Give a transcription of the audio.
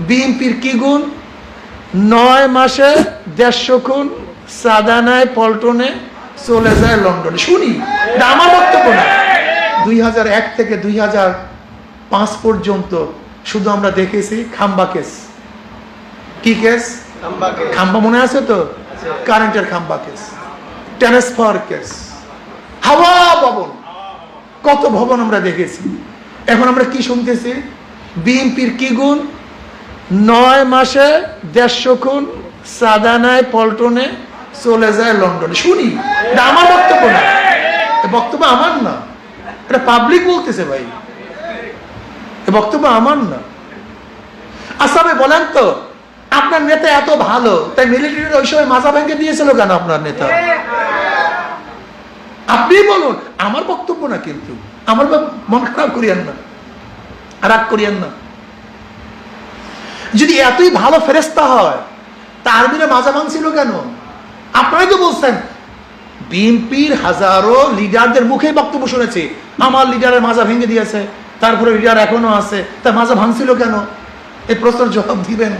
বিএনপির কি গুণ? নয় মাসে দেড়শো খুন সাদানায় পল্টনে চলে যায় লন্ডনে। শুনি আমার বক্তব্য না। দুই এক থেকে দুই পাঁচ পর্যন্ত শুধু আমরা দেখেছি খাম্বা কেস। কি কেস? খাম্বা মনে আছে তো? কারেন্টের খাম্বা কেস। Transfer case. হাওয়া ভবন। কত ভবন আমরা দেখেছি। এখন আমরা কি শুনতেছি? বিএনপির কি গুণ? নয় মাসে দেড়শো খুন সাদানায় পল্টনে চলে যায় লন্ডনে। শুনি, এটা আমার বক্তব্য না। বক্তব্য আমার না। এটা পাবলিক বলতেছে ভাই। বক্তব্য আমার না। আচ্ছা বলেন তো, আপনার নেতা এত ভালো, তাই মিলিটারির ওই সময় মাজা ভেঙে দিয়েছিল কেন আপনার নেতা? আপনি বলুন, আমার বক্তব্য না কিন্তু। আমার মন খারাপ করিয়েন না। রাগ করিয়েন না। যদি এতই ভালো ফেরেস্তা হয়, তার বিনা মাজা ভাঙছিল কেন? আপনারাই তো বলছেন? বিএনপির হাজারো লিডারদের মুখে বক্তব্য শুনেছি, আমার লিডারের মাজা ভেঙে দিয়েছে, তারপরে লিডার এখনও আছে, তার মাজা ভাঙছিল কেন? এই প্রশ্নের জবাব দিবেন।